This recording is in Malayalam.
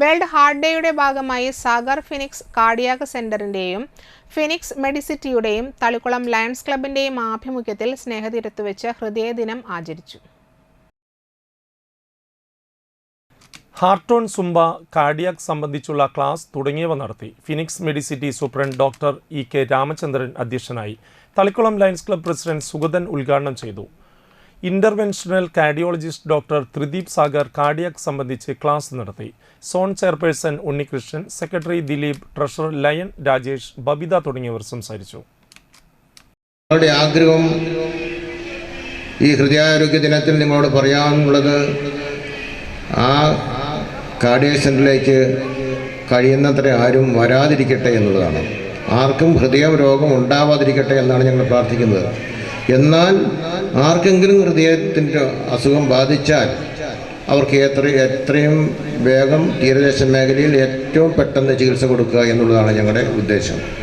വേൾഡ് ഹാർട്ട് ഡേയുടെ ഭാഗമായി സാഗർ ഫിനിക്സ് കാർഡിയാക് സെന്ററിന്റെയും ഫിനിക്സ് മെഡിസിറ്റിയുടെയും തളിക്കുളം ലയൺസ് ക്ലബിന്റെയും ആഭിമുഖ്യത്തിൽ സ്നേഹതീരത്ത് വെച്ച് ഹൃദയദിനം ആചരിച്ചു. ഹാർട്ട് ഓൺ സുംബ കാർഡിയാക് സംബന്ധിച്ചുള്ള ക്ലാസ് തുടങ്ങിയവ നടത്തി Phoenix Medicity superintendent doctor E K Ramachandran അധ്യക്ഷനായി Thalikulam Lions club president Sugathan ഉദ്ഘാടനം ചെയ്തു. Interventional cardiologist doctor Thrideep Sagar cardiac സംബന്ധിച്ച് ക്ലാസ് നടത്തി. Zone chairperson Unnikrishnan secretary Dileep treasurer lion Rajesh Babitha തുടങ്ങിയവർ സംസാരിച്ചു. ആഗ്രഹം ഈ ഹൃദയാരോഗ്യ ദിനത്തിൽ നിങ്ങളോട് പറയാനുള്ളത് ആ കാർഡിയ സെന്ററിലേക്ക് കഴിയുന്നത്ര ആരും വരാതിരിക്കട്ടെ എന്നുള്ളതാണ്. ആർക്കും ഹൃദയ രോഗം ഉണ്ടാവാതിരിക്കട്ടെ എന്നാണ് ഞങ്ങൾ പ്രാർത്ഥിക്കുന്നത്. എന്നാൽ ആർക്കെങ്കിലും ഹൃദയത്തിന്റെ അസുഖം ബാധിച്ചാൽ അവർക്ക് എത്ര എത്രയും വേഗം തീരദേശ മേഖലയിൽ ഏറ്റവും പെട്ടെന്ന് ചികിത്സ കൊടുക്കുക എന്നുള്ളതാണ് ഞങ്ങളുടെ ഉദ്ദേശം.